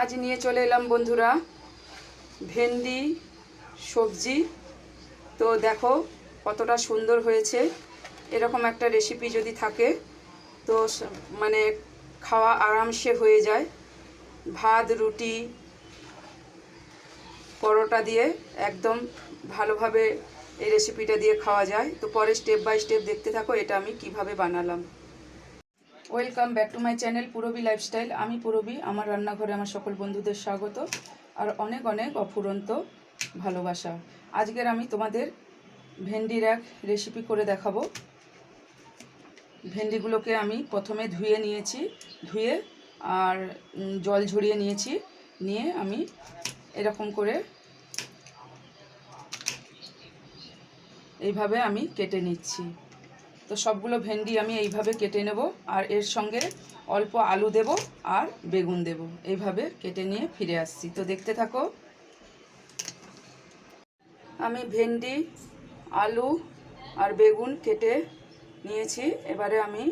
আজ নিয়ে চলে এলাম বন্ধুরা। ভেন্ডি, সবজি। তো দেখো কতটা সুন্দর হয়েছে। এরকম একটা রেসিপি যদি থাকে, তো মানে খাওয়া আরামসে হয়ে যায়। ভাত, রুটি, পরোটা দিয়ে একদম ভালোভাবে এই রেসিপিটা দিয়ে খাওয়া যায়। তো পরে স্টেপ বাই স্টেপ দেখতে থাকো, এটা আমি কীভাবে বানালাম। Welcome back to my channel Purabi lifestyle আমি পুরবি, আমার রান্নাঘরে আমার সকল বন্ধুদের স্বাগত আর অনেক অনেক অফুরন্ত ভালোবাসা। আজকের আমি তোমাদের ভেন্ডির এক রেসিপি করে দেখাবো। ভেন্ডিগুলোকে আমি প্রথমে ধুয়ে নিয়েছি, ধুয়ে আর জল ঝরিয়ে নিয়েছি, নিয়ে আমি এরকম করে এইভাবে আমি কেটে নিচ্ছি। তো সবগুলো ভেন্ডি আমি এইভাবে কেটে নেব, আর এর সঙ্গে অল্প আলু দেব আর বেগুন দেব। এইভাবে কেটে নিয়ে ফিরে আসছি। তো দেখতে থাকো। আমি ভেন্ডি, আলু আর বেগুন কেটে নিয়েছি। এবারে আমি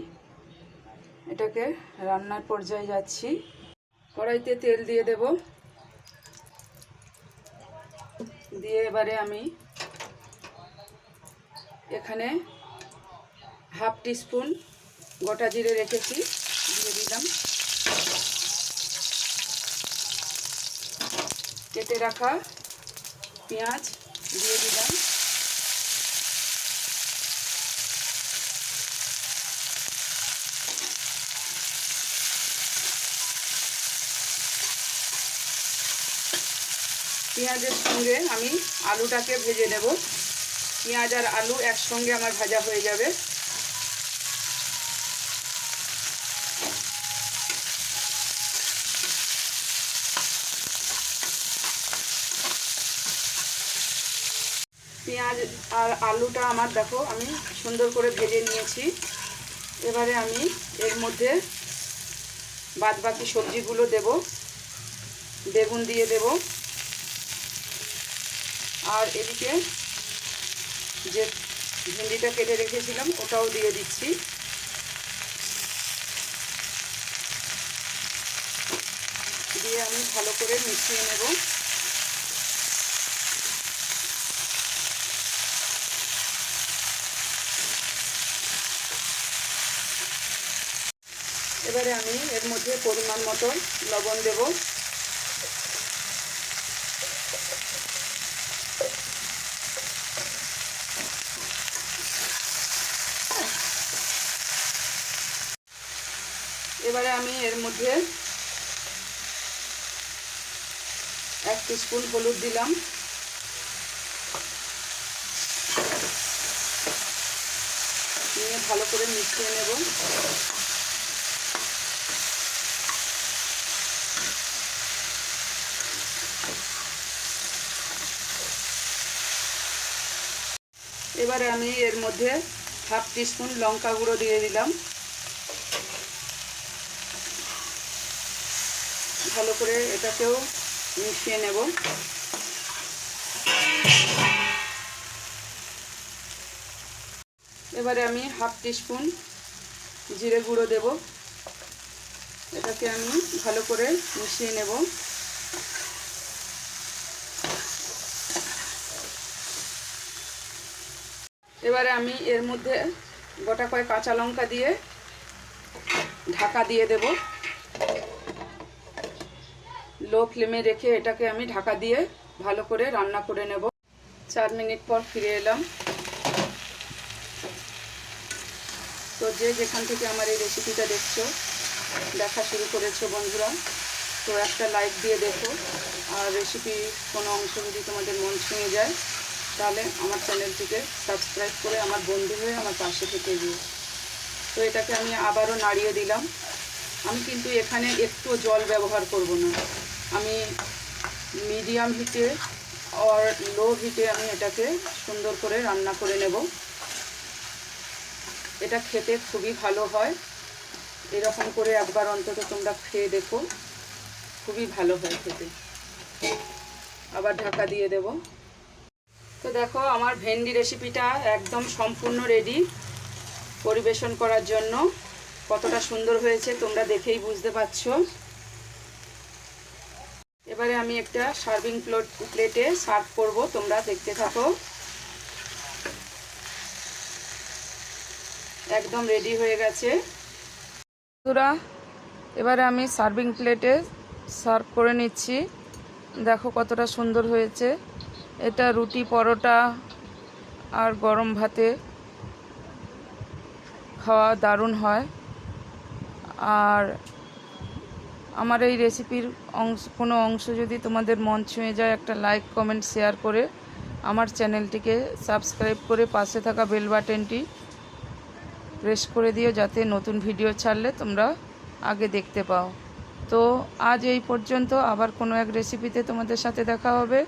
এটাকে রান্নার পর্যায়ে যাচ্ছি। কড়াইতে তেল দিয়ে দেব। দিয়ে এবারে আমি এখানে হাফ টিস্পুন গোটা জিরে রেখেছি, দিয়ে দিলাম। কেটে রাখা পেঁয়াজ দিয়ে দিলাম। পেঁয়াজের সঙ্গে আমি আলুটাকে ভেজে নেব। পেঁয়াজ আর আলু একসঙ্গে আমার ভাজা হয়ে যাবে। পেঁয়াজ আর আলুটা আমার দেখো, আমি সুন্দর করে ভেজে নিয়েছি। এবারে আমি এর মধ্যে বাদ বাকি সবজিগুলো দেব, বেগুন দিয়ে দেব। আর এদিকে যে ভেন্ডিটা কেটে রেখেছিলাম, ওটাও দিয়ে দিচ্ছি। দিয়ে আমি ভালো করে মিশিয়ে নেব। এবারে আমি এর মধ্যে পরিমাণ মতো লবণ দেব। এবারে আমি এর মধ্যে এক স্পুন হলুদ দিলাম। নিয়ে ভালো করে মিশিয়ে নেব। এবারে আমি এর মধ্যে হাফ টিস্পুন লঙ্কা গুঁড়ো দিয়ে দিলাম। ভালো করে এটাকেও মিশিয়ে নেব। এবারে আমি হাফ টিস্পুন জিরে গুঁড়ো দেব। এটাকে আমি ভালো করে মিশিয়ে নেব। এবারে আমি এর মধ্যে গোটা কয়েক কাঁচা লঙ্কা দিয়ে ঢাকা দিয়ে দেব। লো ফ্লেমে রেখে এটাকে আমি ঢাকা দিয়ে ভালো করে রান্না করে নেব। চার মিনিট পর ফিরে এলাম। তো যে যেখান থেকে আমার এই রেসিপিটা দেখছ, দেখা শুরু করেছ বন্ধুরা, তো একটা লাইক দিয়ে দেখো। আর রেসিপি কোনো অংশ যদি তোমাদের মন ছুঁয়ে যায় তাহলে আমার চ্যানেলটিকে সাবস্ক্রাইব করে আমার বন্ধু হয়ে আমার পাশে থেকে দিও। তো এটাকে আমি আবারও নাড়িয়ে দিলাম। আমি কিন্তু এখানে একটু জল ব্যবহার করব না। আমি মিডিয়াম হিটে আর লো হিটে আমি এটাকে সুন্দর করে রান্না করে নেব। এটা খেতে খুবই ভালো হয়। এরকম করে একবার অন্তত তোমরা খেয়ে দেখো। খুবই ভালো হয় খেতে। আবার ঢাকা দিয়ে দেব। তো দেখো, আমার ভেন্ডি রেসিপিটা একদম সম্পূর্ণ রেডি পরিবেশন করার জন্য। কতটা সুন্দর হয়েছে, তোমরা দেখেই বুঝতে পারছ। আমি একটা সার্ভিং প্লেট প্লেটে সার্ভ করব, তোমরা দেখতে থাকো। একদম রেডি হয়ে গেছে। বন্ধুরা, এবারে আমি সার্ভিং প্লেটে সার্ভ করে নিচ্ছি। দেখো কতটা সুন্দর হয়েছে। এটা রুটি পরোটা আর গরম ভাতে খাওয়া দারুণ হয়। আর আমার এই রেসিপির অংশ, কোনো অংশ যদি তোমাদের মন ছুঁয়ে যায়, একটা লাইক, কমেন্ট, শেয়ার করে আমার চ্যানেলটিকে সাবস্ক্রাইব করে পাশে থাকা বেল বাটনটি প্রেস করে দিও যাতে নতুন ভিডিও ছাড়লে তোমরা আগে দেখতে পাও। তো আজ এই পর্যন্ত, আবার কোনো এক রেসিপিতে তোমাদের সাথে দেখা হবে।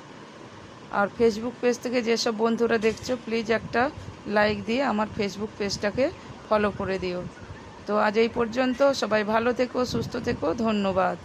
আর ফেসবুক পেজ থেকে যেসব বন্ধুরা দেখছ প্লিজ একটা লাইক দিয়ে আমার ফেসবুক পেজটাকে ফলো করে দিও। তো আজ এই পর্যন্ত সবাই ভালো থেকো, সুস্থ থেকো, ধন্যবাদ।